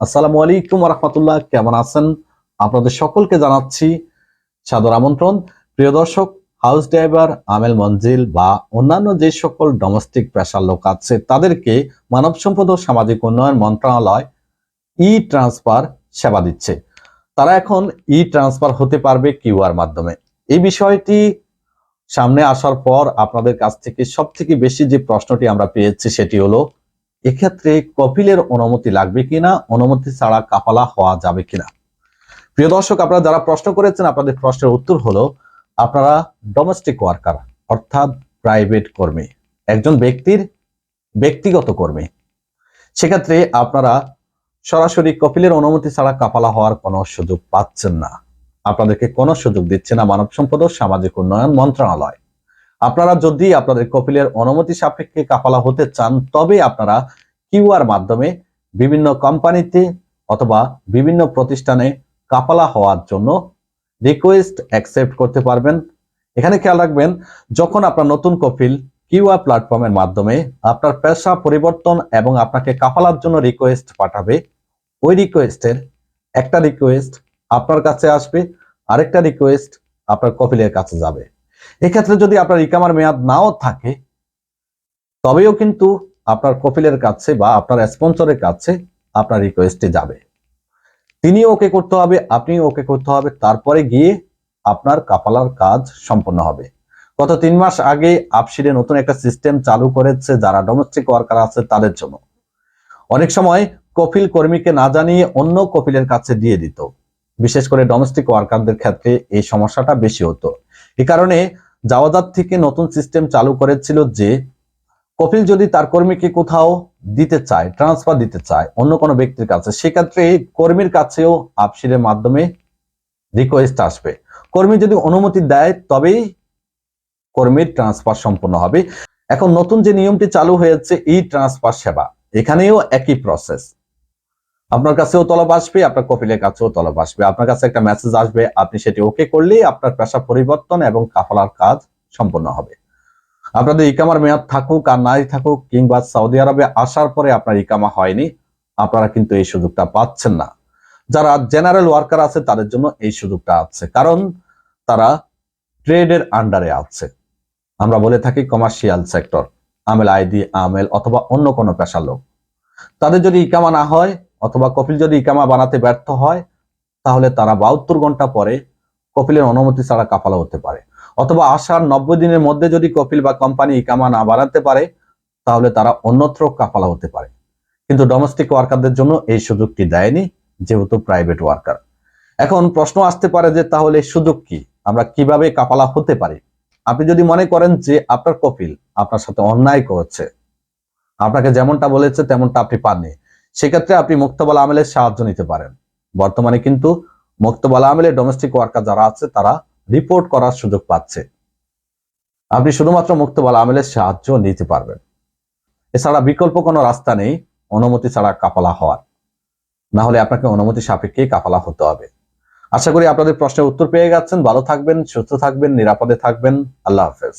আসসালামু আলাইকুম রহমতুল্লাহ কেমন আছেন? আপনাদের সকলকে জানাচ্ছি সাদর আমন্ত্রণ। প্রিয় দর্শক হাউস ড্রাইভার আমেল মঞ্জিল বা অন্যান্য যে সকল ডোমেস্টিক পেশার লোক আছে, তাদেরকে মানব সম্পদ ও সামাজিক উন্নয়ন মন্ত্রণালয় ই ট্রান্সফার সেবা দিচ্ছে। তারা এখন ই ট্রান্সফার হতে পারবে কিউআর মাধ্যমে। এই বিষয়টি সামনে আসার পর আপনাদের কাছ থেকে সব থেকে বেশি যে প্রশ্নটি আমরা পেয়েছি, সেটি হলো এক্ষেত্রে কপিলের অনুমতি লাগবে কিনা? অনুমতি ছাড়া কাপালা হওয়া যাবে কিনা? প্রিয় দর্শক, আপনারা যারা প্রশ্ন করেছেন, আপনাদের প্রশ্নের উত্তর হলো, আপনারা ডোমেস্টিক ওয়ার্কার অর্থাৎ প্রাইভেট কর্মী, একজন ব্যক্তির ব্যক্তিগত কর্মী। সেক্ষেত্রে আপনারা সরাসরি কপিলের অনুমতি ছাড়া কাপালা হওয়ার কোনো সুযোগ পাচ্ছেন না। আপনাদেরকে কোনো সুযোগ দিচ্ছে না মানব সম্পদ ও সামাজিক উন্নয়ন মন্ত্রণালয়। আপনারা যদি আপনাদের কপিলের অনুমতি সাপেক্ষে কাপালা হতে চান, তবে আপনারা কিউআর মাধ্যমে বিভিন্ন কোম্পানিতে অথবা বিভিন্ন প্রতিষ্ঠানে কাপালা হওয়ার জন্য রিকোয়েস্ট অ্যাকসেপ্ট করতে পারবেন। এখানে খেয়াল রাখবেন, যখন আপনার নতুন কপিল কিউআর প্ল্যাটফর্মের মাধ্যমে আপনার পেশা পরিবর্তন এবং আপনাকে কাপালার জন্য রিকোয়েস্ট পাঠাবে, ওই রিকোয়েস্টের একটা রিকোয়েস্ট আপনার কাছে আসবে, আরেকটা রিকোয়েস্ট আপনার কপিলের কাছে যাবে। এক্ষেত্রে যদি আপনার ইকামার মেয়াদ নাও থাকে, তবেও কিন্তু আপনার কপিলের কাছে বা আপনার স্পন্সরের কাছে আপনার রিকোয়েস্টে যাবে। তিনি ওকে করতে হবে আপনি ওকে করতে হবে, তারপরে গিয়ে আপনার কাপালার কাজ সম্পন্ন হবে। গত তিন মাস আগে আপসিডে নতুন একটা সিস্টেম চালু করেছে, যারা ডোমেস্টিক ওয়ার্কার আছে তাদের জন্য। অনেক সময় কপিল কর্মীকে না জানিয়ে অন্য কপিলের কাছে দিয়ে দিত। বিশেষ করে ডোমেস্টিক ওয়ার্কারদের ক্ষেত্রে এই সমস্যাটা বেশি হতো। এ কারণে জাওয়াজাত থেকে নতুন সিস্টেম চালু করেছিল যে, কপিল যদি তার কর্মীকে কোথাও দিতে চায় ট্রান্সফার দিতে চায়, অন্য কোনো ব্যক্তির কাছে, সেক্ষেত্রে কর্মীর কাছেও আপসিরের মাধ্যমে রিকোয়েস্ট আসবে। কর্মী যদি অনুমতি দেয়, তবেই কর্মীর ট্রান্সফার সম্পন্ন হবে। এখন নতুন যে নিয়মটি চালু হয়েছে ই ট্রান্সফার সেবা, এখানেও একই প্রসেস আপনার কাছেও তলব আসবে, আপনার কপিলের কাছেও তলব আসবে। আপনার কাছে একটা মেসেজ আসবে, আপনি সেটি ওকে করলেই আপনার পেশা পরিবর্তন এবং কাফলার কাজ সম্পন্ন হবে। আপনাদের ইকামার মেয়াদ থাকুক আর নাই থাকুক, কিংবা সৌদি আরবে আসার পরে আপনার ইকামা হয়নি, আপনারা কিন্তু এই সুযোগটা পাচ্ছেন না। যারা জেনারেল ওয়ার্কার আছে, তাদের জন্য এই সুযোগটা আছে। কারণ তারা ট্রেডের আন্ডারে আছে। আমরা বলে থাকি কমার্শিয়াল সেক্টর আমেল আইডি, আমেল অথবা অন্য কোনো পেশার লোক। তাদের যদি ইকামা না হয় অথবা কপিল যদি ইকামা বানাতে ব্যর্থ হয়, তাহলে তারা বাহাত্তর ঘণ্টা পরে কপিলের অনুমতি ছাড়া কাফালা হতে পারে। অথবা আসার নব্বই দিনের মধ্যে যদি কপিল বা কোম্পানি ইকামা না বানাতে পারে, তাহলে তারা অন্যত্র কাফালা হতে পারে। কিন্তু ডোমেস্টিক ওয়ার্কারদের জন্য এই সুযোগটি দেয়নি, যেহেতু প্রাইভেট ওয়ার্কার এখন প্রশ্ন আসতে পারে যে, তাহলে সুযোগ কি? আমরা কীভাবে কাফালা হতে পারি? আপনি যদি মনে করেন যে, আপনার কপিল আপনার সাথে অন্যায় করছে, আপনাকে যেমনটা বলেছে, তেমনটা আপনি পাননি। সেক্ষেত্রে আপনি মুক্তবল আমেলের সাহায্য নিতে পারেন। বর্তমানে কিন্তু মুক্তবল আমেলের ডোমেস্টিক ওয়ার্কার যারা আছে, তারা রিপোর্ট করার সুযোগ পাচ্ছে। আপনি শুধুমাত্র মুক্তবল আমেলের সাহায্য নিতে পারবেন। এছাড়া বিকল্প কোনো রাস্তা নেই, অনুমতি ছাড়া কাপালা হওয়ার। না হলে আপনাকে অনুমতি সাপেক্ষে কাপালা হতে হবে। আশা করি আপনাদের প্রশ্নের উত্তর পেয়ে গেছেন। ভালো থাকবেন, সুস্থ থাকবেন, নিরাপদে থাকবেন। আল্লাহ হাফেজ।